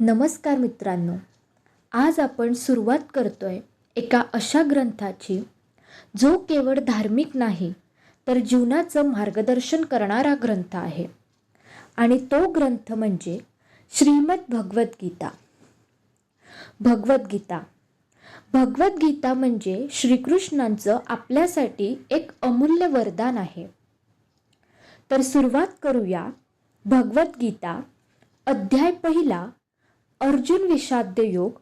नमस्कार मित्रांनो आज आपण सुरुवात करतोय एका अशा ग्रंथाची जो केवळ धार्मिक नाही तर जीवनाचं मार्गदर्शन करणारा ग्रंथ आहे. आणि तो ग्रंथ म्हणजे श्रीमद भगवद्गीता. भगवद्गीता. भगवद्गीता म्हणजे श्रीकृष्णांचं आपल्यासाठी एक अमूल्य वरदान आहे. तर सुरुवात करूया भगवद्गीता अध्याय पहिला अर्जुन विषाद्य योग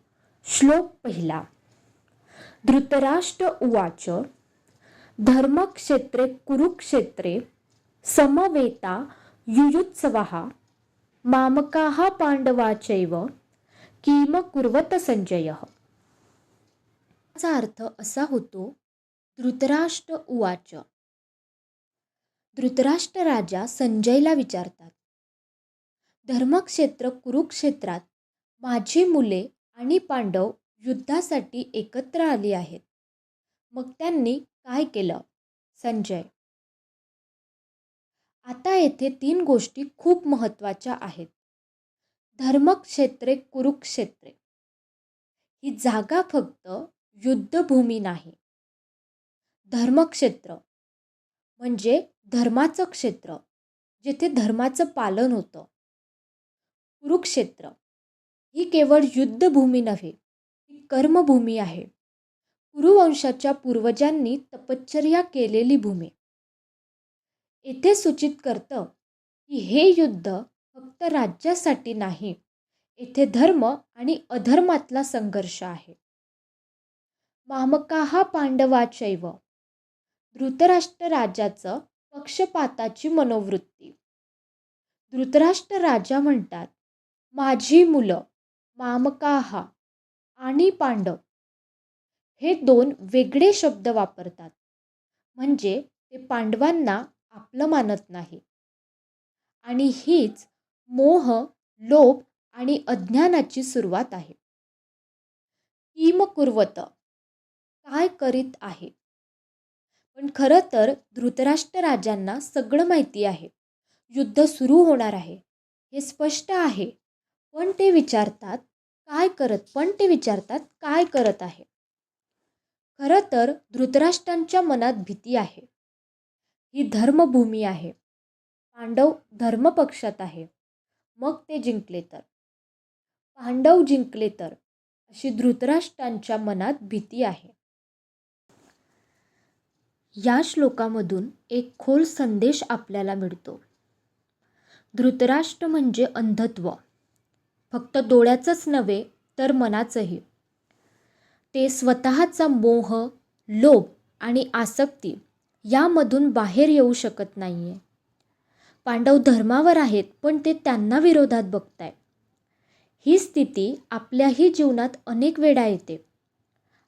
श्लोक पहिला. धृतराष्ट्र उवाच धर्मक्षेत्रे कुरुक्षेत्रे समवेता युयुत्सवः मामकाः पांडवाचैव किम कुर्वत संजय. याचा अर्थ असा होतो धृतराष्ट्र उवाच धृतराष्ट्र राजा संजयला विचारतात धर्मक्षेत्र कुरुक्षेत्रात माझी मुले आणि पांडव युद्धासाठी एकत्र आली आहेत. मग त्यांनी काय केलं? संजय. आता येथे तीन गोष्टी खूप महत्त्वाच्या आहेत. धर्मक्षेत्रे कुरुक्षेत्रे. ही जागा फक्त युद्धभूमी नाही. धर्मक्षेत्र म्हणजे धर्माचं क्षेत्र जेथे धर्माचं पालन होतं. कुरुक्षेत्र ही केवळ युद्धभूमी नव्हे ही कर्मभूमी आहे. कुरुवंशाच्या पूर्वजांनी तपश्चर्या केलेली भूमी. येथे सूचित करतं की हे युद्ध फक्त राज्यासाठी नाही येथे धर्म आणि अधर्मातला संघर्ष आहे. मामकाहा पांडवाचैव धृतराष्ट्र राजाचं पक्षपाताची मनोवृत्ती. धृतराष्ट्र राजा म्हणतात माझी मुलं मामकाहा आणि पांडव हे दोन वेगळे शब्द वापरतात. म्हणजे ते पांडवांना आपलं मानत नाही. आणि हीच मोह लोभ आणि अज्ञानाची सुरुवात आहे. किम कुर्वत काय करीत आहे? पण खरं तर धृतराष्ट्र राजांना सगळं माहिती आहे. युद्ध सुरू होणार आहे. हे स्पष्ट आहे. पण ते विचारतात काय करत? पण ते विचारतात काय करत आहे? खरं तर धृतराष्ट्रांच्या मनात भीती आहे. ही धर्मभूमी आहे. पांडव धर्मपक्षात आहे. मग ते जिंकले तर. पांडव जिंकले तर. अशी धृतराष्ट्रांच्या मनात भीती आहे. या श्लोकामधून एक खोल संदेश आपल्याला मिळतो. धृतराष्ट्र म्हणजे अंधत्व. फक्त डोळ्याचंच नव्हे तर मनाचंही. ते स्वतःचा मोह लोभ आणि आसक्ती यामधून बाहेर येऊ शकत नाही आहे पांडव धर्मावर आहेत पण ते त्यांना विरोधात बघताय. ही स्थिती आपल्याही जीवनात अनेक वेळा येते.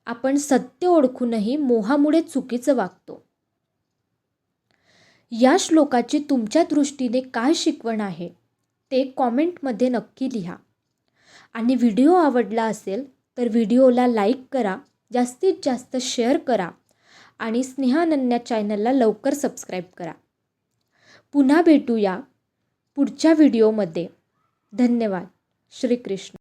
आपण सत्य ओळखूनही मोहामुळे चुकीचं वागतो. या श्लोकाची तुमच्या दृष्टीने काय शिकवण आहे ते कॉमेंटमध्ये नक्की लिहा. आणि व्हिडिओ आवडला असेल तर व्हिडिओला लाईक करा जास्तीत जास्त शेअर करा आणि स्नेहानन्या चॅनलला लवकर सबस्क्राईब करा. पुन्हा भेटूया पुढच्या व्हिडिओमध्ये. धन्यवाद. श्रीकृष्ण.